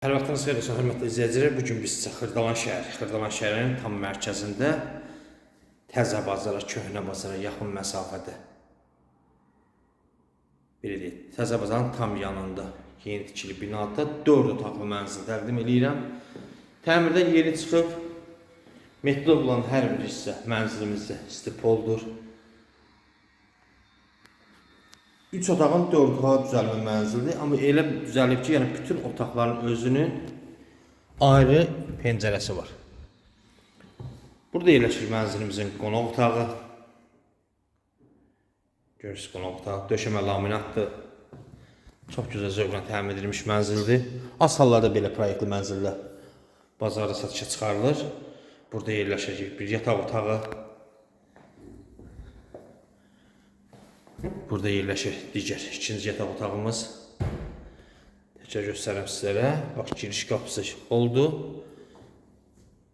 Hər vaxtınız xeyir olsun, hörmətli izləyicilər. Bu gün biz sizə Xırdalan şəhəri, Xırdalan şəhərinin tam mərkəzində təzə bazara, köhnə bazara yaxın məsafədə belə deyək, təzə bazarın tam yanında yeni tikili binada 4 otaqlı mənzil təqdim eləyirəm. Təmirdən yeni çıxıb metrol olan hər bir hissə mənzilimizdə stipoldur. 3 otağın 4 otağa düzəlmə mənzildir, amma elə düzəlib ki, yəni bütün otaqların özünün ayrı pəncərəsi var. Burada yerləşir mənzilimizin qonaq otağı. Görürsünüz qonaq otağı, döşəmə laminatdır. Çox gözəl zövqlə təmin edilmiş mənzildir. Az hallarda belə proyektli mənzillər bazarda satışa çıxarılır. Burada yerləşəcək bir yataq otağı, Burada yerləşir digər ikinci yataq otağımız. Təkrar göstərəm sizlərə. Bax giriş qapısı oldu.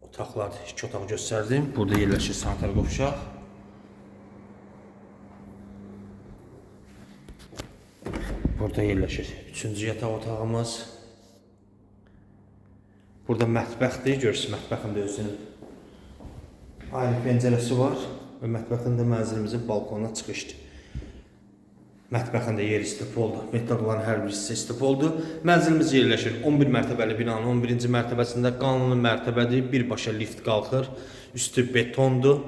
Otaqlar, iki otaq göstərdim. Burada yerləşir sanitar qovşaq. Burada yerləşir üçüncü yataq otağımız. Burada mətbəxdir. Görürsünüz mətbəxin də özünün ayrı pəncərəsi var və mətbəxin də mənzilimizin balkonuna çıxışdır. Mətbəxində yer istipoldu. Metabların hər bir hissəsi istipoldu. Mənzilimiz yerləşir 11 mərtəbəli binanın 11-ci mərtəbəsində qanuni mərtəbədir. Birbaşa lift qalxır. Üstü betondur.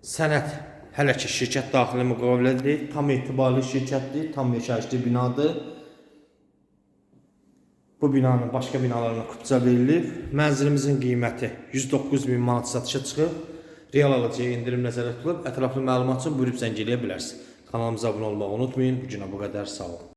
Sənət hələ ki şirkət daxili müqavilədir. Tam etibarlı şirkətdir, tam yaşayışlı binadır. Bu binanın başqa binalarına kupça verilib. Mənzilimizin qiyməti 109 min manat satışa çıxıb. Real alıcıya indirim nəzərdə tutulub. Ətraflı məlumat üçün buyurub zəng eləyə bilərsiniz. Kanalımıza abunə olmağı unutmayın. Bu günə bu qədər. Sağ olun.